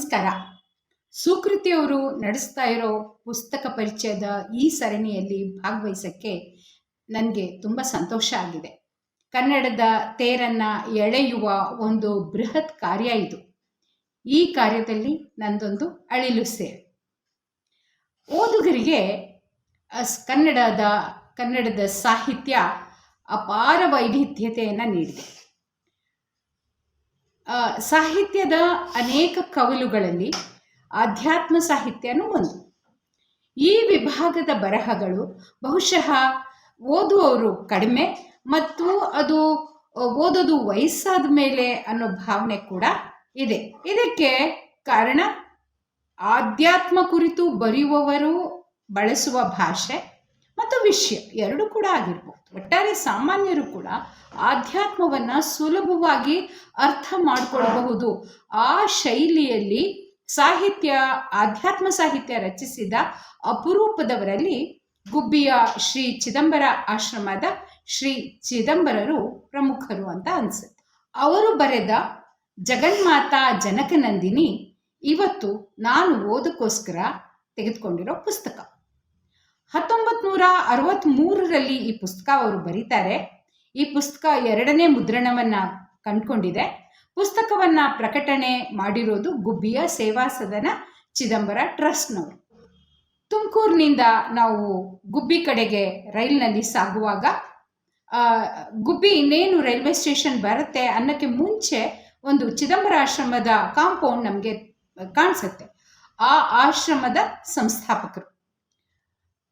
ನಮಸ್ಕಾರ. ಸುಕೃತಿಯವರು ನಡೆಸ್ತಾ ಇರೋ ಪುಸ್ತಕ ಪರಿಚಯದ ಈ ಸರಣಿಯಲ್ಲಿ ಭಾಗವಹಿಸಕ್ಕೆ ನನಗೆ ತುಂಬ ಸಂತೋಷ ಆಗಿದೆ. ಕನ್ನಡದ ತೇರನ್ನು ಎಳೆಯುವ ಒಂದು ಬೃಹತ್ ಕಾರ್ಯ ಇದು. ಈ ಕಾರ್ಯದಲ್ಲಿ ನಂದೊಂದು ಅಳಿಲು ಸೇವೆ ಓದುಗರಿಗೆ ಕನ್ನಡದ ಕನ್ನಡದ ಸಾಹಿತ್ಯ ಅಪಾರ ವೈವಿಧ್ಯತೆಯನ್ನು ನೀಡಿದೆ. ಸಾಹಿತ್ಯದ ಅನೇಕ ಕವಲುಗಳಲ್ಲಿ ಆಧ್ಯಾತ್ಮ ಸಾಹಿತ್ಯನೂ ಒಂದು. ಈ ವಿಭಾಗದ ಬರಹಗಳು ಬಹುಶಃ ಓದುವವರು ಕಡಿಮೆ ಮತ್ತು ಅದು ಓದೋದು ವಯಸ್ಸಾದ ಮೇಲೆ ಅನ್ನೋ ಭಾವನೆ ಕೂಡ ಇದೆ. ಇದಕ್ಕೆ ಕಾರಣ ಆಧ್ಯಾತ್ಮ ಕುರಿತು ಬರೆಯುವವರು ಬಳಸುವ ಭಾಷೆ ಮತ್ತು ವಿಷಯ ಎರಡು ಕೂಡ ಆಗಿರ್ಬೋದು. ಒಟ್ಟಾರೆ ಸಾಮಾನ್ಯರು ಕೂಡ ಆಧ್ಯಾತ್ಮವನ್ನು ಸುಲಭವಾಗಿ ಅರ್ಥ ಮಾಡಿಕೊಳ್ಳಬಹುದು ಆ ಶೈಲಿಯಲ್ಲಿ ಸಾಹಿತ್ಯ, ಆಧ್ಯಾತ್ಮ ಸಾಹಿತ್ಯ ರಚಿಸಿದ ಅಪರೂಪದವರಲ್ಲಿ ಗುಬ್ಬಿಯ ಶ್ರೀ ಚಿದಂಬರ ಆಶ್ರಮದ ಶ್ರೀ ಚಿದಂಬರರು ಪ್ರಮುಖರು ಅಂತ ಅನ್ಸುತ್ತೆ. ಅವರು ಬರೆದ ಜಗನ್ಮಾತಾ ಜನಕನಂದಿನಿ ಇವತ್ತು ನಾನು ಓದಕ್ಕೋಸ್ಕರ ತೆಗೆದುಕೊಂಡಿರೋ ಪುಸ್ತಕ. ಹತ್ತೊಂಬತ್ತು ನೂರ ಅರವತ್ತ್ಮೂರರಲ್ಲಿ ಈ ಪುಸ್ತಕ ಅವರು ಬರೀತಾರೆ. ಈ ಪುಸ್ತಕ ಎರಡನೇ ಮುದ್ರಣವನ್ನ ಕಂಡುಕೊಂಡಿದೆ. ಪುಸ್ತಕವನ್ನ ಪ್ರಕಟಣೆ ಮಾಡಿರೋದು ಗುಬ್ಬಿಯ ಸೇವಾ ಸದನ ಚಿದಂಬರ ಟ್ರಸ್ಟ್ನವರು. ತುಮಕೂರಿನಿಂದ ನಾವು ಗುಬ್ಬಿ ಕಡೆಗೆ ರೈಲಿನಲ್ಲಿ ಸಾಗುವಾಗ ಗುಬ್ಬಿ ಇನ್ನೇನು ರೈಲ್ವೆ ಸ್ಟೇಷನ್ ಬರುತ್ತೆ ಅನ್ನೋಕ್ಕೆ ಮುಂಚೆ ಒಂದು ಚಿದಂಬರ ಆಶ್ರಮದ ಕಾಂಪೌಂಡ್ ನಮಗೆ ಕಾಣಿಸುತ್ತೆ. ಆ ಆಶ್ರಮದ ಸಂಸ್ಥಾಪಕರು.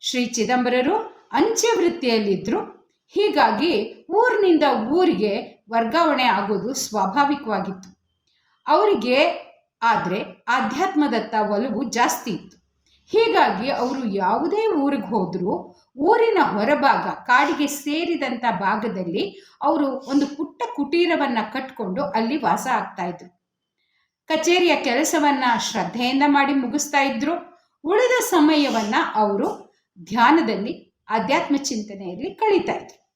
ಶ್ರೀ ಚಿದಂಬರರು ಅಂಚೆ ವೃತ್ತಿಯಲ್ಲಿದ್ದರು ಹೀಗಾಗಿ ಊರಿನಿಂದ ಊರಿಗೆ ವರ್ಗಾವಣೆ ಆಗೋದು ಸ್ವಾಭಾವಿಕವಾಗಿತ್ತು. ಅವರಿಗೆ ಆದರೆ ಆಧ್ಯಾತ್ಮದತ್ತ ಒಲವು ಜಾಸ್ತಿ ಇತ್ತು. ಹೀಗಾಗಿ ಅವರು ಯಾವುದೇ ಊರಿಗೆ ಹೋದರೂ, ಊರಿನ ಹೊರಭಾಗ, ಕಾಡಿಗೆ ಸೇರಿದಂಥ ಭಾಗದಲ್ಲಿ ಅವರು ಒಂದು ಪುಟ್ಟ ಕುಟೀರವನ್ನು ಕಟ್ಕೊಂಡು ಅಲ್ಲಿ ವಾಸ ಆಗ್ತಾ ಇದ್ರು. ಕಚೇರಿಯ ಕೆಲಸವನ್ನ ಶ್ರದ್ಧೆಯಿಂದ ಮಾಡಿ ಮುಗಿಸ್ತಾ ಇದ್ರು. ಉಳಿದ ಸಮಯವನ್ನ ಅವರು ಧ್ಯಾನದಲ್ಲಿ, ಆಧ್ಯಾತ್ಮ ಚಿಂತನೆಯಲ್ಲಿ ಕಳೀತಾ ಇದ್ರು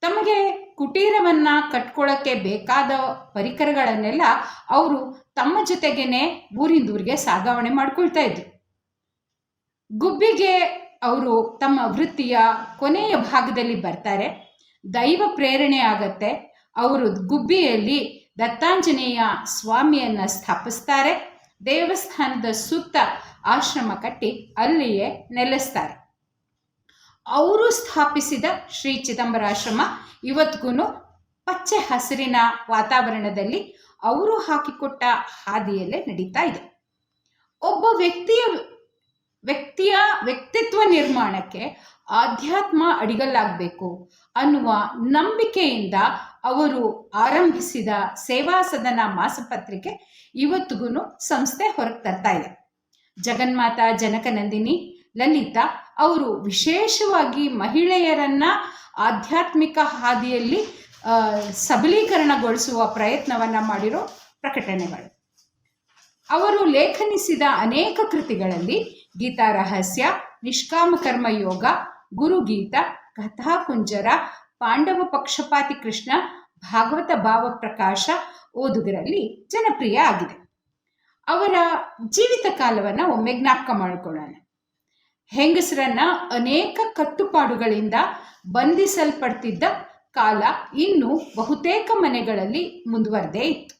ತಮಗೆ ಕುಟೀರವನ್ನ ಕಟ್ಕೊಳ್ಳೋಕ್ಕೆ ಬೇಕಾದ ಪರಿಕರಗಳನ್ನೆಲ್ಲ ಅವರು ತಮ್ಮ ಜೊತೆಗೇನೆ ಊರಿಂದೂರಿಗೆ ಸಾಗಾವಣೆ ಮಾಡ್ಕೊಳ್ತಾ ಇದ್ರು. ಗುಬ್ಬಿಗೆ ಅವರು ತಮ್ಮ ವೃತ್ತಿಯ ಕೊನೆಯ ಭಾಗದಲ್ಲಿ ಬರ್ತಾರೆ. ದೈವ ಪ್ರೇರಣೆ ಆಗತ್ತೆ. ಅವರು ಗುಬ್ಬಿಯಲ್ಲಿ ದತ್ತಾಂಜನೇಯ ಸ್ವಾಮಿಯನ್ನ ಸ್ಥಾಪಿಸ್ತಾರೆ. ದೇವಸ್ಥಾನದ ಸುತ್ತ ಆಶ್ರಮ ಕಟ್ಟಿ ಅಲ್ಲಿಯೇ ನೆಲೆಸ್ತಾರೆ. ಅವರು ಸ್ಥಾಪಿಸಿದ ಶ್ರೀ ಚಿದಂಬರಾಶ್ರಮ. ಇವತ್ತಿಗೂ ಪಚ್ಚೆ ಹಸಿರಿನ ವಾತಾವರಣದಲ್ಲಿ ಅವರು ಹಾಕಿಕೊಟ್ಟ ಹಾದಿಯಲ್ಲೇ ನಡೀತಾ ಇದೆ. ಒಬ್ಬ ವ್ಯಕ್ತಿಯ ವ್ಯಕ್ತಿಯ ವ್ಯಕ್ತಿತ್ವ ನಿರ್ಮಾಣಕ್ಕೆ ಆಧ್ಯಾತ್ಮ ಅಡಿಗಲ್ಲಾಗಬೇಕು ಅನ್ನುವ ನಂಬಿಕೆಯಿಂದ ಅವರು ಆರಂಭಿಸಿದ ಸೇವಾ ಸದನ ಮಾಸಪತ್ರಿಕೆ ಇವತ್ತಿಗೂ ಸಂಸ್ಥೆ ಹೊರಗೆ ತರ್ತಾ ಇದೆ. ಜಗನ್ಮಾತಾ, ಜನಕನಂದಿನಿ ಲಲಿತಾ, ಅವರು ವಿಶೇಷವಾಗಿ ಮಹಿಳೆಯರನ್ನ ಆಧ್ಯಾತ್ಮಿಕ ಹಾದಿಯಲ್ಲಿ ಸಬಲೀಕರಣಗೊಳಿಸುವ ಪ್ರಯತ್ನವನ್ನು ಮಾಡಿರೋ ಪ್ರಕಟಣೆಗಳು. ಅವರು ಲೇಖನಿಸಿದ ಅನೇಕ ಕೃತಿಗಳಲ್ಲಿ ಗೀತಾ ರಹಸ್ಯ, ನಿಷ್ಕಾಮ ಕರ್ಮ ಯೋಗ ಗುರುಗೀತ ಕಥಾಕುಂಜರ ಪಾಂಡವ ಪಕ್ಷಪಾತಿ ಕೃಷ್ಣ, ಭಾಗವತ ಭಾವ ಪ್ರಕಾಶ ಓದುಗರಲ್ಲಿ ಜನಪ್ರಿಯ ಆಗಿದೆ. ಅವರ ಜೀವಿತ ಕಾಲವನ್ನು ಒಮ್ಮೆ ಜ್ಞಾಪಕ ಮಾಡಿಕೊಳ್ಳೋಣ. ಹೆಂಗಸರನ್ನ ಅನೇಕ ಕಟ್ಟುಪಾಡುಗಳಿಂದ ಬಂಧಿಸಲ್ಪಡ್ತಿದ್ದ ಕಾಲ ಇನ್ನು ಬಹುತೇಕ ಮನೆಗಳಲ್ಲಿ ಮುಂದುವರೆದೇ ಇತ್ತು.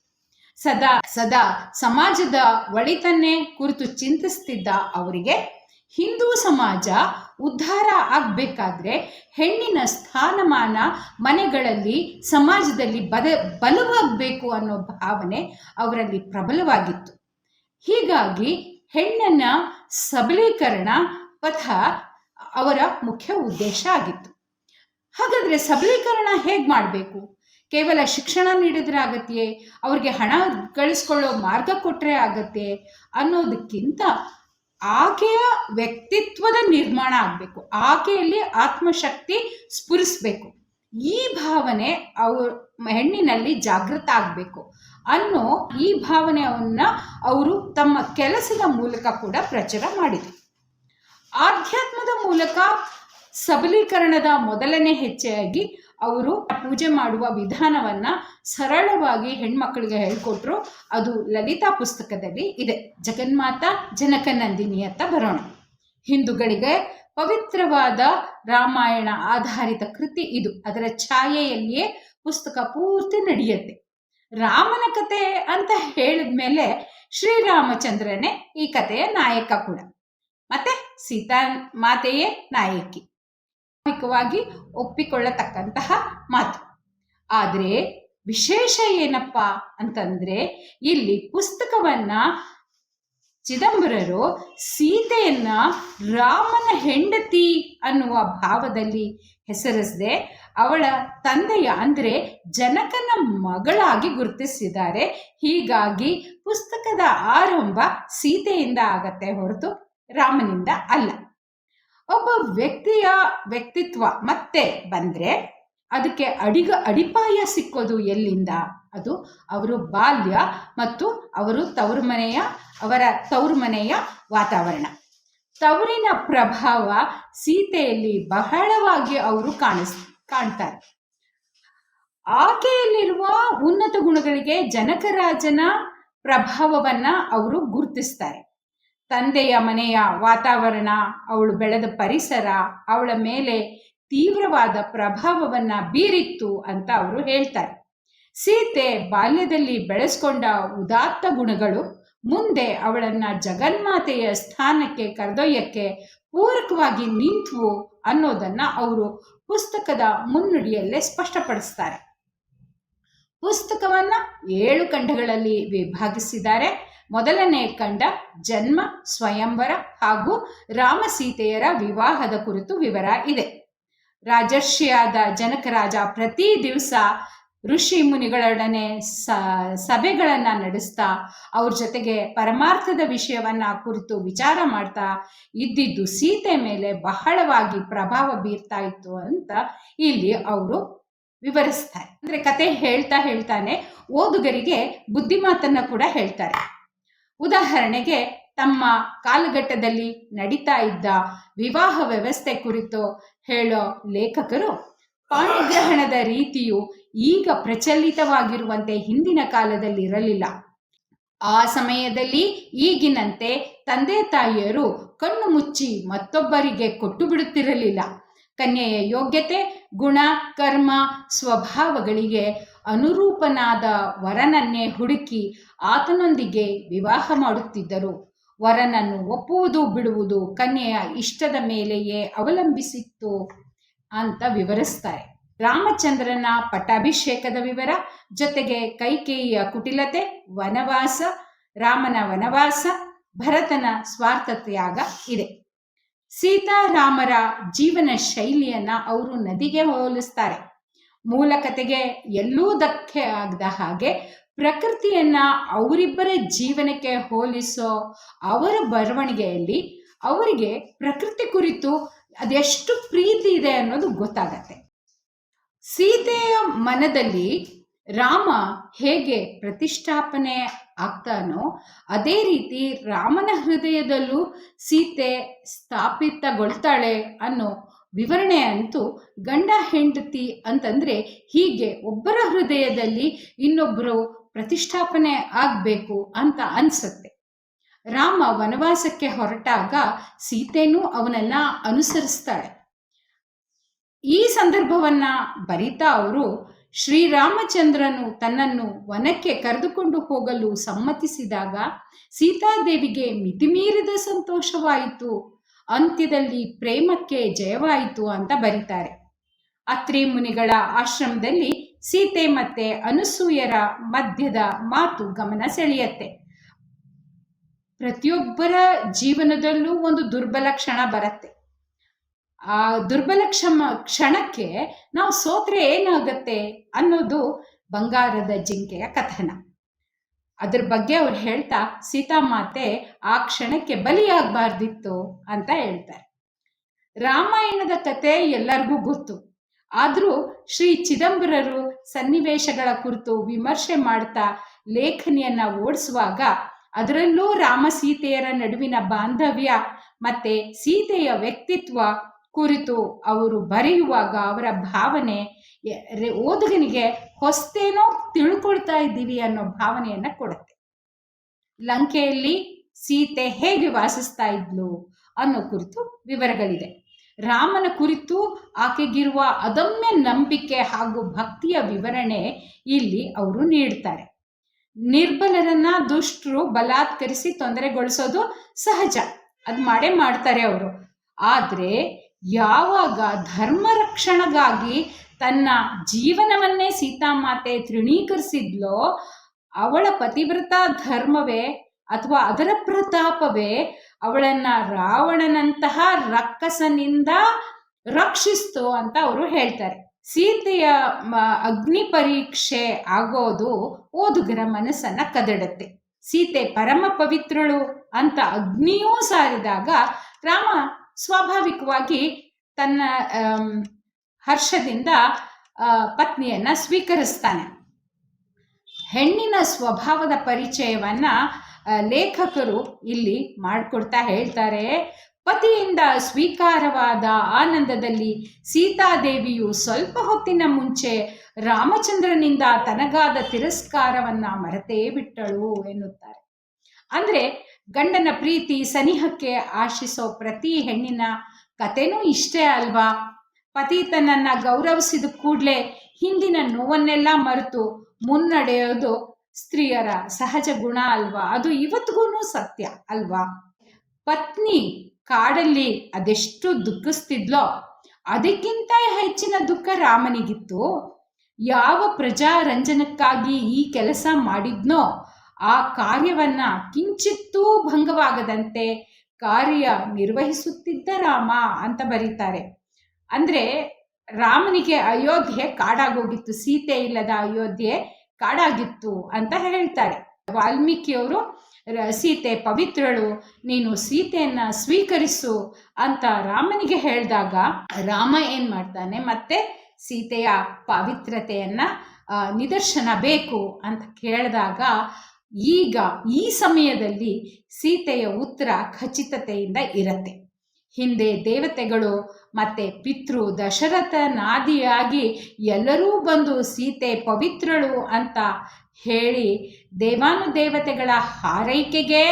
ಸದಾ ಸದಾ ಸಮಾಜದ ಒಳಿತನ್ನೇ ಕುರಿತು ಚಿಂತಿಸ್ತಿದ್ದ ಅವರಿಗೆ ಹಿಂದೂ ಸಮಾಜ ಉದ್ಧಾರ ಆಗಬೇಕಾದ್ರೆ ಹೆಣ್ಣಿನ ಸ್ಥಾನಮಾನ ಮನೆಗಳಲ್ಲಿ ಸಮಾಜದಲ್ಲಿ ಬದ, ಬಲವಾಗಬೇಕು ಅನ್ನೋ ಭಾವನೆ ಅವರಲ್ಲಿ ಪ್ರಬಲವಾಗಿತ್ತು. ಹೀಗಾಗಿ ಹೆಣ್ಣನ್ನ ಸಬಲೀಕರಣ ಪಥ ಅವರ ಮುಖ್ಯ ಉದ್ದೇಶ ಆಗಿತ್ತು. ಹಾಗಾದರೆ ಸಬಲೀಕರಣ ಹೇಗೆ ಮಾಡಬೇಕು? ಕೇವಲ ಶಿಕ್ಷಣ ನೀಡಿದ್ರೆ ಆಗತ್ತೆ, ಅವ್ರಿಗೆ ಹಣ ಗಳಿಸ್ಕೊಳ್ಳೋ ಮಾರ್ಗ ಕೊಟ್ಟರೆ ಆಗತ್ತೆ ಅನ್ನೋದಕ್ಕಿಂತ ಆಕೆಯ ವ್ಯಕ್ತಿತ್ವದ ನಿರ್ಮಾಣ ಆಗಬೇಕು. ಆಕೆಯಲ್ಲಿ ಆತ್ಮಶಕ್ತಿ ಸ್ಫುರಿಸ್ಬೇಕು. ಈ ಭಾವನೆ ಅವ್ರ ಹೆಣ್ಣಿನಲ್ಲಿ ಜಾಗೃತ ಆಗಬೇಕು ಅನ್ನೋ ಈ ಭಾವನೆಯನ್ನ ಅವರು ತಮ್ಮ ಕೆಲಸದ ಮೂಲಕ ಕೂಡ ಪ್ರಚಾರ ಮಾಡಿದರು. ಆಧ್ಯಾತ್ಮದ ಮೂಲಕ ಸಬಲೀಕರಣದ ಮೊದಲನೇ ಹೆಜ್ಜೆಯಾಗಿ ಅವರು ಪೂಜೆ ಮಾಡುವ ವಿಧಾನವನ್ನ ಸರಳವಾಗಿ ಹೆಣ್ಮಕ್ಳಿಗೆ ಹೇಳ್ಕೊಟ್ರು. ಅದು ಲಲಿತಾ ಪುಸ್ತಕದಲ್ಲಿ ಇದೆ. ಜಗನ್ಮಾತ ಜನಕನಂದಿನಿ ಅಂತ ಬರೋಣ. ಹಿಂದೂಗಳಿಗೆ ಪವಿತ್ರವಾದ ರಾಮಾಯಣ ಆಧಾರಿತ ಕೃತಿ ಇದು. ಅದರ ಛಾಯೆಯಲ್ಲಿಯೇ ಪುಸ್ತಕ ಪೂರ್ತಿ ನಡೆಯುತ್ತೆ. ರಾಮನ ಕತೆ ಅಂತ ಹೇಳಿದ್ಮೇಲೆ ಶ್ರೀರಾಮಚಂದ್ರನೇ ಈ ಕಥೆಯ ನಾಯಕ ಕೂಡ. ಮತ್ತೆ ಸೀತಾ ಮಾತೆಯೇ ನಾಯಕಿ. ಸ್ವಾಭಾವಿಕವಾಗಿ ಒಪ್ಪಿಕೊಳ್ಳತಕ್ಕಂತಹ ಮಾತು. ಆದರೆ ವಿಶೇಷ ಏನಪ್ಪ ಅಂತಂದ್ರೆ ಇಲ್ಲಿ ಪುಸ್ತಕವನ್ನ ಚಿದಂಬರರು ಸೀತೆಯನ್ನ ರಾಮನ ಹೆಂಡತಿ ಅನ್ನುವ ಭಾವದಲ್ಲಿ ಹೆಸರಿಸದೆ ಅವಳ ತಂದೆಯ ಅಂದ್ರೆ ಜನಕನ ಮಗಳಾಗಿ ಗುರುತಿಸಿದ್ದಾರೆ. ಹೀಗಾಗಿ ಪುಸ್ತಕದ ಆರಂಭ ಸೀತೆಯಿಂದ ಆಗತ್ತೆ ಹೊರತು ರಾಮನಿಂದ ಅಲ್ಲ. ಒಬ್ಬ ವ್ಯಕ್ತಿಯ ವ್ಯಕ್ತಿತ್ವ ಮತ್ತೆ ಬಂದ್ರೆ ಅದಕ್ಕೆ ಅಡಿಗ ಅಡಿಪಾಯ ಸಿಕ್ಕೋದು ಎಲ್ಲಿಂದ? ಅದು ಅವರು ಬಾಲ್ಯ ಮತ್ತು ಅವರು ತವರು ಮನೆಯ, ಅವರ ತವರು ಮನೆಯ ವಾತಾವರಣ. ತವರಿನ ಪ್ರಭಾವ ಸೀತೆಯಲ್ಲಿ ಬಹಳವಾಗಿ ಅವರು ಕಾಣಿಸ್, ಕಾಣ್ತಾರೆ. ಆಕೆಯಲ್ಲಿರುವ ಉನ್ನತ ಗುಣಗಳಿಗೆ ಜನಕರಾಜನ ಪ್ರಭಾವವನ್ನ ಅವರು ಗುರುತಿಸ್ತಾರೆ. ತಂದೆಯ ಮನೆಯ ವಾತಾವರಣ, ಅವಳು ಬೆಳೆದ ಪರಿಸರ, ಅವಳ ಮೇಲೆ ತೀವ್ರವಾದ ಪ್ರಭಾವವನ್ನ ಬೀರಿತ್ತು ಅಂತ ಅವರು ಹೇಳ್ತಾರೆ. ಸೀತೆ ಬಾಲ್ಯದಲ್ಲಿ ಬೆಳೆಸ್ಕೊಂಡ ಉದಾತ್ತ ಗುಣಗಳು ಮುಂದೆ ಅವಳನ್ನ ಜಗನ್ಮಾತೆಯ ಸ್ಥಾನಕ್ಕೆ ಕರೆದೊಯ್ಯಕ್ಕೆ ಪೂರಕವಾಗಿ ನಿಂತವು ಅನ್ನೋದನ್ನ ಅವರು ಪುಸ್ತಕದ ಮುನ್ನುಡಿಯಲ್ಲೇ ಸ್ಪಷ್ಟಪಡಿಸ್ತಾರೆ. ಪುಸ್ತಕವನ್ನ ಏಳು ಖಂಡಗಳಲ್ಲಿ ವಿಭಾಗಿಸಿದ್ದಾರೆ. ಮೊದಲನೇ ಕಂಡ ಜನ್ಮ, ಸ್ವಯಂವರ ಹಾಗೂ ರಾಮಸೀತೆಯರ ವಿವಾಹದ ಕುರಿತು ವಿವರ ಇದೆ. ರಾಜರ್ಷಿಯಾದ ಜನಕರಾಜ ಪ್ರತಿ ದಿವಸ ಋಷಿ ಮುನಿಗಳೊಡನೆ ಸ, ಸಭೆಗಳನ್ನು ನಡೆಸ್ತಾ, ಅವ್ರ ಜೊತೆಗೆ ಪರಮಾರ್ಥದ ವಿಷಯವನ್ನ ಕುರಿತು ವಿಚಾರ ಮಾಡ್ತಾ, ಇದ್ದಿದ್ದು ಸೀತೆ ಮೇಲೆ ಬಹಳವಾಗಿ ಪ್ರಭಾವ ಬೀರ್ತಾ ಇತ್ತು ಅಂತ ಇಲ್ಲಿ ಅವರು ವಿವರಿಸ್ತಾರೆ. ಅಂದ್ರೆ ಕತೆ ಹೇಳ್ತಾ ಹೇಳ್ತಾನೆ ಓದುಗರಿಗೆ ಬುದ್ಧಿಮಾತನ್ನ ಕೂಡ ಹೇಳ್ತಾರೆ. ಉದಾಹರಣೆಗೆ ತಮ್ಮ ಕಾಲಘಟ್ಟದಲ್ಲಿ ನಡೀತಾ ಇದ್ದ ವಿವಾಹ ವ್ಯವಸ್ಥೆ ಕುರಿತು ಹೇಳೋ ಲೇಖಕರು, ಪಾಣಿಗ್ರಹಣದ ರೀತಿಯು ಈಗ ಪ್ರಚಲಿತವಾಗಿರುವಂತೆ ಹಿಂದಿನ ಕಾಲದಲ್ಲಿ ಇರಲಿಲ್ಲ ಆ ಸಮಯದಲ್ಲಿ ಈಗಿನಂತೆ ತಂದೆ ತಾಯಿಯರು ಕಣ್ಣು ಮುಚ್ಚಿ ಮತ್ತೊಬ್ಬರಿಗೆ ಕೊಟ್ಟು ಬಿಡುತ್ತಿರಲಿಲ್ಲ ಕನ್ಯೆಯ ಯೋಗ್ಯತೆ, ಗುಣ, ಕರ್ಮ, ಸ್ವಭಾವಗಳಿಗೆ ಅನುರೂಪನಾದ ವರನನ್ನೇ ಹುಡುಕಿ ಆತನೊಂದಿಗೆ ವಿವಾಹ ಮಾಡುತ್ತಿದ್ದರು. ವರನನ್ನು ಒಪ್ಪುವುದು ಬಿಡುವುದು ಕನ್ಯೆಯ ಇಷ್ಟದ ಮೇಲೆಯೇ ಅವಲಂಬಿಸಿತ್ತು ಅಂತ ವಿವರಿಸ್ತಾರೆ. ರಾಮಚಂದ್ರನ ಪಟ್ಟಾಭಿಷೇಕದ ವಿವರ, ಜೊತೆಗೆ ಕೈಕೇಯಿಯ ಕುಟಿಲತೆ, ವನವಾಸ, ರಾಮನ ವನವಾಸ, ಭರತನ ಸ್ವಾರ್ಥ ತ್ಯಾಗ ಇದೆ. ಸೀತಾರಾಮರ ಜೀವನ ಶೈಲಿಯನ್ನ ಅವರು ನದಿಗೆ ಹೋಲಿಸ್ತಾರೆ. ಮೂಲ ಕತೆಗೆ ಎಲ್ಲೂ ಧಕ್ಕೆ ಆಗದ ಹಾಗೆ ಪ್ರಕೃತಿಯನ್ನ ಅವರಿಬ್ಬರ ಜೀವನಕ್ಕೆ ಹೋಲಿಸೋ ಅವರ ಬರವಣಿಗೆಯಲ್ಲಿ ಅವರಿಗೆ ಪ್ರಕೃತಿ ಕುರಿತು ಅದೆಷ್ಟು ಪ್ರೀತಿ ಇದೆ ಅನ್ನೋದು ಗೊತ್ತಾಗತ್ತೆ. ಸೀತೆಯ ಮನದಲ್ಲಿ ರಾಮ ಹೇಗೆ ಪ್ರತಿಷ್ಠಾಪನೆ ಆಗ್ತಾನೋ ಅದೇ ರೀತಿ ರಾಮನ ಹೃದಯದಲ್ಲೂ ಸೀತೆ ಸ್ಥಾಪಿತಗೊಳ್ತಾಳೆ ಅನ್ನೋ ವಿವರಣೆ ಅಂತೂ ಗಂಡ ಹೆಂಡತಿ ಅಂತಂದ್ರೆ ಹೀಗೆ ಒಬ್ಬರ ಹೃದಯದಲ್ಲಿ ಇನ್ನೊಬ್ಬರು ಪ್ರತಿಷ್ಠಾಪನೆ ಆಗಬೇಕು ಅಂತ ಅನ್ಸುತ್ತೆ. ರಾಮ ವನವಾಸಕ್ಕೆ ಹೊರಟಾಗ ಸೀತೆನೂ ಅವನನ್ನ ಅನುಸರಿಸ್ತಾಳೆ. ಈ ಸಂದರ್ಭವನ್ನ ಬರಿತಾ ಅವರು ಶ್ರೀರಾಮಚಂದ್ರನು ತನ್ನನ್ನು ವನಕ್ಕೆ ಕರೆದುಕೊಂಡು ಹೋಗಲು ಸಮ್ಮತಿಸಿದಾಗ ಸೀತಾದೇವಿಗೆ ಮಿತಿಮೀರಿದ ಸಂತೋಷವಾಯಿತು. ಅಂತ್ಯದಲ್ಲಿ ಪ್ರೇಮಕ್ಕೆ ಜಯವಾಯಿತು ಅಂತ ಬರೀತಾರೆ. ಅತ್ರಿ ಮುನಿಗಳ ಆಶ್ರಮದಲ್ಲಿ ಸೀತೆ ಮತ್ತೆ ಅನುಸೂಯರ ಮಧ್ಯದ ಮಾತು ಗಮನ ಸೆಳೆಯತ್ತೆ. ಪ್ರತಿಯೊಬ್ಬರ ಜೀವನದಲ್ಲೂ ಒಂದು ದುರ್ಬಲ ಕ್ಷಣ ಬರುತ್ತೆ. ಆ ದುರ್ಬಲ ಕ್ಷಮ ಕ್ಷಣಕ್ಕೆ ನಾವು ಸೋತ್ರೆ ಏನಾಗುತ್ತೆ ಅನ್ನೋದು ಬಂಗಾರದ ಜಿಂಕೆಯ ಕಥನ. ಅದ್ರ ಬಗ್ಗೆ ಅವ್ರು ಹೇಳ್ತಾ ಸೀತಾಮಾತೆ ಆ ಕ್ಷಣಕ್ಕೆ ಬಲಿಯಾಗಬಾರ್ದಿತ್ತು ಅಂತ ಹೇಳ್ತಾರೆ. ರಾಮಾಯಣದ ಕತೆ ಎಲ್ಲರಿಗೂ ಗೊತ್ತು. ಆದರೂ ಶ್ರೀ ಚಿದಂಬರರು ಸನ್ನಿವೇಶಗಳ ಕುರಿತು ವಿಮರ್ಶೆ ಮಾಡ್ತಾ ಲೇಖನಿಯನ್ನ ಓಡಿಸುವಾಗ ಅದರಲ್ಲೂ ರಾಮ ಸೀತೆಯರ ನಡುವಿನ ಬಾಂಧವ್ಯ ಮತ್ತೆ ಸೀತೆಯ ವ್ಯಕ್ತಿತ್ವ ಕುರಿತು ಅವರು ಬರೆಯುವಾಗ ಅವರ ಭಾವನೆ ಓದುಗನಿಗೆ ಹೊಸ್ತೇನೋ ತಿಳ್ಕೊಳ್ತಾ ಇದ್ದೀವಿ ಅನ್ನೋ ಭಾವನೆಯನ್ನ ಕೊಡುತ್ತೆ. ಲಂಕೆಯಲ್ಲಿ ಸೀತೆ ಹೇಗೆ ವಾಸಿಸ್ತಾ ಇದ್ಲು ಅನ್ನೋ ಕುರಿತು ವಿವರಗಳಿದೆ. ರಾಮನ ಕುರಿತು ಆಕೆಗಿರುವ ಅದಮ್ಯ ನಂಬಿಕೆ ಹಾಗೂ ಭಕ್ತಿಯ ವಿವರಣೆ ಇಲ್ಲಿ ಅವರು ನೀಡ್ತಾರೆ. ನಿರ್ಬಲರನ್ನ ದುಷ್ಟರು ಬಲಾತ್ಕರಿಸಿ ತೊಂದರೆಗೊಳಿಸೋದು ಸಹಜ. ಅದು ಮಾಡೇ ಮಾಡ್ತಾರೆ ಅವರು. ಆದರೆ ಯಾವಾಗ ಧರ್ಮ ರಕ್ಷಣೆಗಾಗಿ ತನ್ನ ಜೀವನವನ್ನೇ ಸೀತಾಮಾತೆ ತೃಣೀಕರಿಸಿದ್ಲೋ, ಅವಳ ಪತಿವ್ರತ ಧರ್ಮವೇ ಅಥವಾ ಅದರ ಪ್ರತಾಪವೇ, ಅವಳನ್ನ ರಾವಣನಂತಹ ರಕ್ಕಸನಿಂದ ರಕ್ಷಿಸ್ತು ಅಂತ ಅವರು ಹೇಳ್ತಾರೆ. ಸೀತೆಯ ಅಗ್ನಿ ಪರೀಕ್ಷೆ ಆಗೋದು ಓದುಗರ ಮನಸ್ಸನ್ನ ಕದಡುತ್ತೆ. ಸೀತೆ ಪರಮ ಪವಿತ್ರಳು ಅಂತ ಅಗ್ನಿಯೂ ಸಾರಿದಾಗ ರಾಮ ಸ್ವಾಭಾವಿಕವಾಗಿ ತನ್ನ ಹರ್ಷದಿಂದ ಪತ್ನಿಯನ್ನ ಸ್ವೀಕರಿಸ್ತಾನೆ. ಹೆಣ್ಣಿನ ಸ್ವಭಾವದ ಪರಿಚಯವನ್ನ ಲೇಖಕರು ಇಲ್ಲಿ ಮಾಡಿಕೊಡ್ತಾ ಹೇಳ್ತಾರೆ. ಪತಿಯಿಂದ ಸ್ವೀಕಾರವಾದ ಆನಂದದಲ್ಲಿ ಸೀತಾದೇವಿಯು ಸ್ವಲ್ಪ ಹೊತ್ತಿನ ಮುಂಚೆ ರಾಮಚಂದ್ರನಿಂದ ತನಗಾದ ತಿರಸ್ಕಾರವನ್ನ ಮರೆತೇ ಬಿಟ್ಟಳು ಎನ್ನುತ್ತಾರೆ. ಅಂದ್ರೆ ಗಂಡನ ಪ್ರೀತಿ ಸನಿಹಕ್ಕೆ ಆಶಿಸೋ ಪ್ರತಿ ಹೆಣ್ಣಿನ ಕತೆನೂ ಇಷ್ಟೇ ಅಲ್ವಾ? ಪತಿ ತನ್ನನ್ನ ಗೌರವಿಸಿದ ಕೂಡಲೇ ಹಿಂದಿನ ನೋವನ್ನೆಲ್ಲ ಮರೆತು ಮುನ್ನಡೆಯೋದು ಸ್ತ್ರೀಯರ ಸಹಜ ಗುಣ ಅಲ್ವಾ? ಅದು ಇವತ್ತಿಗೂ ಸತ್ಯ ಅಲ್ವಾ? ಪತ್ನಿ ಕಾಡಲ್ಲಿ ಅದೆಷ್ಟು ದುಃಖಿಸ್ತಿದ್ಲೋ, ಅದಕ್ಕಿಂತ ಹೆಚ್ಚಿನ ದುಃಖ ರಾಮನಿಗಿತ್ತು. ಯಾವ ಪ್ರಜಾರಂಜನಕ್ಕಾಗಿ ಈ ಕೆಲಸ ಮಾಡಿದ್ನೋ, ಆ ಕಾರ್ಯವನ್ನ ಕಿಂಚಿತ್ತೂ ಭಂಗವಾಗದಂತೆ ಕಾರ್ಯ ನಿರ್ವಹಿಸುತ್ತಿದ್ದ ರಾಮ ಅಂತ ಬರೀತಾರೆ. ಅಂದ್ರೆ ರಾಮನಿಗೆ ಅಯೋಧ್ಯೆ ಕಾಡಾಗೋಗಿತ್ತು, ಸೀತೆ ಇಲ್ಲದ ಅಯೋಧ್ಯೆ ಕಾಡಾಗಿತ್ತು ಅಂತ ಹೇಳ್ತಾರೆ. ವಾಲ್ಮೀಕಿಯವರು ಸೀತೆ ಪವಿತ್ರಳು, ನೀನು ಸೀತೆಯನ್ನ ಸ್ವೀಕರಿಸು ಅಂತ ರಾಮನಿಗೆ ಹೇಳಿದಾಗ ರಾಮ ಏನ್ ಮಾಡ್ತಾನೆ, ಮತ್ತೆ ಸೀತೆಯ ಪವಿತ್ರತೆಯನ್ನ ನಿದರ್ಶನ ಬೇಕು ಅಂತ ಕೇಳಿದಾಗ ಈಗ ಈ ಸಮಯದಲ್ಲಿ ಸೀತೆಯ ಉತ್ತರ ಖಚಿತತೆಯಿಂದ ಇರತ್ತೆ. ಹಿಂದೆ ದೇವತೆಗಳು ಮತ್ತೆ ಪಿತೃ ದಶರಥನಾದಿಯಾಗಿ ಎಲ್ಲರೂ ಬಂದು ಸೀತೆ ಪವಿತ್ರಳು ಅಂತ ಹೇಳಿ ದೇವಾನುದೇವತೆಗಳ ಹಾರೈಕೆಗೆ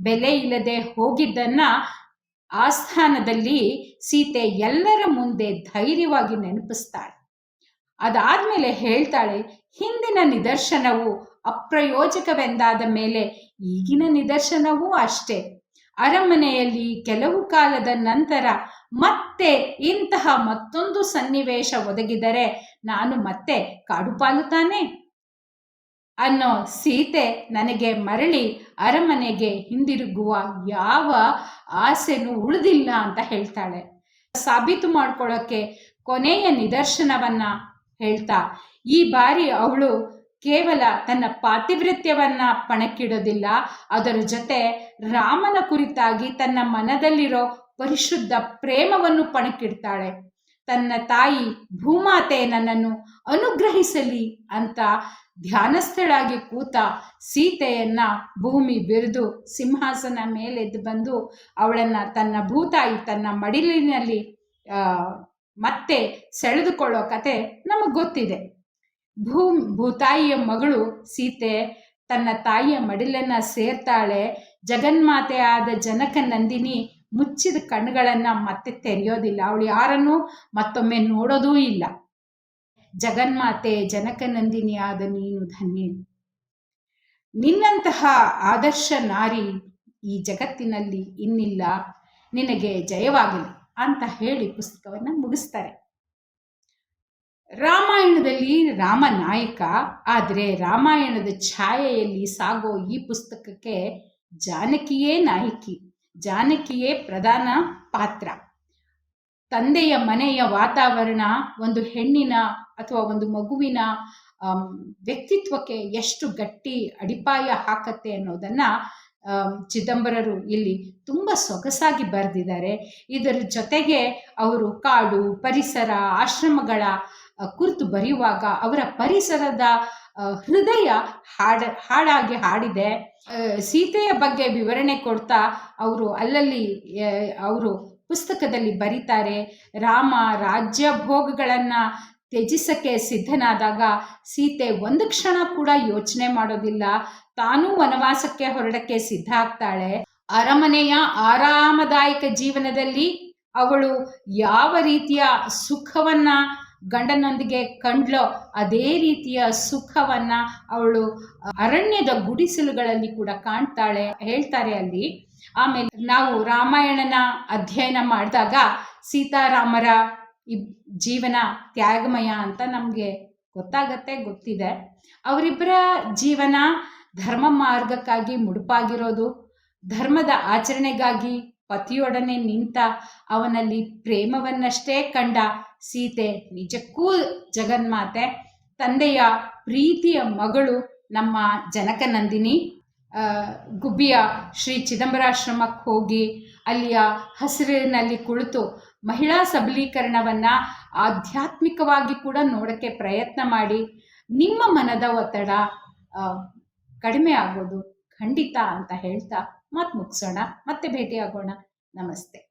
ಬೆಲೆ ಇಲ್ಲದೆ ಹೋಗಿದ್ದನ್ನ ಆಸ್ಥಾನದಲ್ಲಿ ಸೀತೆ ಎಲ್ಲರ ಮುಂದೆ ಧೈರ್ಯವಾಗಿ ನೆನಪಿಸ್ತಾಳೆ. ಅದಾದ್ಮೇಲೆ ಹೇಳ್ತಾಳೆ, ಹಿಂದಿನ ನಿದರ್ಶನವು ಅಪ್ರಯೋಜಕವೆಂದಾದ ಮೇಲೆ ಈಗಿನ ನಿದರ್ಶನವೂ ಅಷ್ಟೇ. ಅರಮನೆಯಲ್ಲಿ ಕೆಲವು ಕಾಲದ ನಂತರ ಮತ್ತೆ ಇಂತಹ ಮತ್ತೊಂದು ಸನ್ನಿವೇಶ ಒದಗಿದರೆ ನಾನು ಮತ್ತೆ ಕಾಡುಪಾಲು ತಾನೆ ಅನ್ನೋ ಸೀತೆ ನನಗೆ ಮರಳಿ ಅರಮನೆಗೆ ಹಿಂದಿರುಗುವ ಯಾವ ಆಸೆನೂ ಉಳಿದಿಲ್ಲ ಅಂತ ಹೇಳ್ತಾಳೆ. ಸಾಬೀತು ಮಾಡ್ಕೊಳ್ಳೋಕೆ ಕೊನೆಯ ನಿದರ್ಶನವನ್ನ ಹೇಳ್ತಾ, ಈ ಬಾರಿ ಅವಳು ಕೇವಲ ತನ್ನ ಪಾತಿವೃತ್ಯವನ್ನ ಪಣಕ್ಕಿಡೋದಿಲ್ಲ, ಅದರ ಜೊತೆ ರಾಮನ ಕುರಿತಾಗಿ ತನ್ನ ಮನದಲ್ಲಿರೋ ಪರಿಶುದ್ಧ ಪ್ರೇಮವನ್ನು ಪಣಕ್ಕಿಡ್ತಾಳೆ. ತನ್ನ ತಾಯಿ ಭೂಮಾತೆ ನನ್ನನ್ನು ಅನುಗ್ರಹಿಸಲಿ ಅಂತ ಧ್ಯಾನಸ್ಥಳಾಗಿ ಕೂತ ಸೀತೆಯನ್ನ ಭೂಮಿ ಬಿರಿದು ಸಿಂಹಾಸನ ಮೇಲೆದ್ದು ಬಂದು ಅವಳನ್ನ ತನ್ನ ಭೂತಾಯಿ ತನ್ನ ಮಡಿಲಿನಲ್ಲಿ ಮತ್ತೆ ಸೆಳೆದುಕೊಳ್ಳೋ ಕತೆ ನಮಗೆ ಗೊತ್ತಿದೆ. ಭೂ ಭೂತಾಯಿಯ ಮಗಳು ಸೀತೆ ತನ್ನ ತಾಯಿಯ ಮಡಿಲನ್ನ ಸೇರ್ತಾಳೆ. ಜಗನ್ಮಾತೆ ಆದ ಜನಕ ನಂದಿನಿ ಮುಚ್ಚಿದ ಕಣ್ಣುಗಳನ್ನ ಮತ್ತೆ ತೆರೆಯೋದಿಲ್ಲ. ಅವಳು ಯಾರನ್ನು ಮತ್ತೊಮ್ಮೆ ನೋಡೋದೂ ಇಲ್ಲ. ಜಗನ್ಮಾತೆ, ಜನಕ ನಂದಿನಿ ಆದ ನೀನು ಧನ್ಯ. ನಿನ್ನಂತಹ ಆದರ್ಶ ನಾರಿ ಈ ಜಗತ್ತಿನಲ್ಲಿ ಇನ್ನಿಲ್ಲ. ನಿನಗೆ ಜಯವಾಗಲಿ ಅಂತ ಹೇಳಿ ಪುಸ್ತಕವನ್ನು ಮುಗಿಸ್ತಾರೆ. ರಾಮಾಯಣದಲ್ಲಿ ರಾಮ ನಾಯಕ, ಆದರೆ ರಾಮಾಯಣದ ಛಾಯೆಯಲ್ಲಿ ಸಾಗೋ ಈ ಪುಸ್ತಕಕ್ಕೆ ಜಾನಕಿಯೇ ನಾಯಕಿ, ಜಾನಕಿಯೇ ಪ್ರಧಾನ ಪಾತ್ರ. ತಂದೆಯ ಮನೆಯ ವಾತಾವರಣ, ಒಂದು ಹೆಣ್ಣಿನ ಅಥವಾ ಒಂದು ಮಗುವಿನ ವ್ಯಕ್ತಿತ್ವಕ್ಕೆ ಎಷ್ಟು ಗಟ್ಟಿ ಅಡಿಪಾಯ ಹಾಕತ್ತೆ ಅನ್ನೋದನ್ನ ಚಿದಂಬರರು ಇಲ್ಲಿ ತುಂಬ ಸೊಗಸಾಗಿ ಬರೆದಿದ್ದಾರೆ. ಇದರ ಜೊತೆಗೆ ಅವರು ಕಾಡು, ಪರಿಸರ, ಆಶ್ರಮಗಳ ಕುರಿತು ಬರೆಯುವಾಗ ಅವರ ಪರಿಸರದ ಹೃದಯ ಹಾಡ ಹಾಡಾಗಿ ಹಾಡಿದೆ. ಸೀತೆಯ ಬಗ್ಗೆ ವಿವರಣೆ ಕೊಡ್ತಾ ಅವರು ಅಲ್ಲಲ್ಲಿ ಅವರು ಪುಸ್ತಕದಲ್ಲಿ ಬರೀತಾರೆ, ರಾಮ ರಾಜ್ಯ ಭೋಗಗಳನ್ನು ತ್ಯಜಿಸಕ್ಕೆ ಸಿದ್ಧನಾದಾಗ ಸೀತೆ ಒಂದು ಕ್ಷಣ ಕೂಡ ಯೋಚನೆ ಮಾಡೋದಿಲ್ಲ. ತಾನೂ ವನವಾಸಕ್ಕೆ ಹೊರಡಕ್ಕೆ ಸಿದ್ಧ ಆಗ್ತಾಳೆ. ಅರಮನೆಯ ಆರಾಮದಾಯಕ ಜೀವನದಲ್ಲಿ ಅವಳು ಯಾವ ರೀತಿಯ ಸುಖವನ್ನ ಗಂಡನೊಂದಿಗೆ ಕಂಡ್ಲೋ ಅದೇ ರೀತಿಯ ಸುಖವನ್ನ ಅವಳು ಅರಣ್ಯದ ಗುಡಿಸಲುಗಳಲ್ಲಿ ಕೂಡ ಕಾಣ್ತಾಳೆ, ಹೇಳ್ತಾರೆ ಅಲ್ಲಿ. ಆಮೇಲೆ ನಾವು ರಾಮಾಯಣನ ಅಧ್ಯಯನ ಮಾಡಿದಾಗ ಸೀತಾರಾಮರ ಜೀವನ ತ್ಯಾಗಮಯ ಅಂತ ನಮಗೆ ಗೊತ್ತಾಗತ್ತೆ, ಗೊತ್ತಿದೆ. ಅವರಿಬ್ಬರ ಜೀವನ ಧರ್ಮ ಮಾರ್ಗಕ್ಕಾಗಿ ಮುಡುಪಾಗಿರೋದು, ಧರ್ಮದ ಆಚರಣೆಗಾಗಿ ಪತಿಯೊಡನೆ ನಿಂತ ಅವನಲ್ಲಿ ಪ್ರೇಮವನ್ನಷ್ಟೇ ಕಂಡ ಸೀತೆ, ನಿಜಕ್ಕೂ ಜಗನ್ಮಾತೆ, ತಂದೆಯ ಪ್ರೀತಿಯ ಮಗಳು ನಮ್ಮ ಜನಕನಂದಿನಿ ನಂದಿನಿ. ಗುಬ್ಬಿಯ ಶ್ರೀ ಚಿದಂಬರಾಶ್ರಮಕ್ಕೆ ಹೋಗಿ ಅಲ್ಲಿಯ ಹಸಿರಿನಲ್ಲಿ ಕುಳಿತು ಮಹಿಳಾ ಸಬಲೀಕರಣವನ್ನು ಆಧ್ಯಾತ್ಮಿಕವಾಗಿ ಕೂಡ ನೋಡೋಕ್ಕೆ ಪ್ರಯತ್ನ ಮಾಡಿ ನಿಮ್ಮ ಮನದ ಒತ್ತಡ ಕಡಿಮೆ ಆಗೋದು ಖಂಡಿತ ಅಂತ ಹೇಳ್ತಾ ಮಾತು ಮುಗಿಸೋಣ. ಮತ್ತೆ ಭೇಟಿಯಾಗೋಣ. ನಮಸ್ತೆ.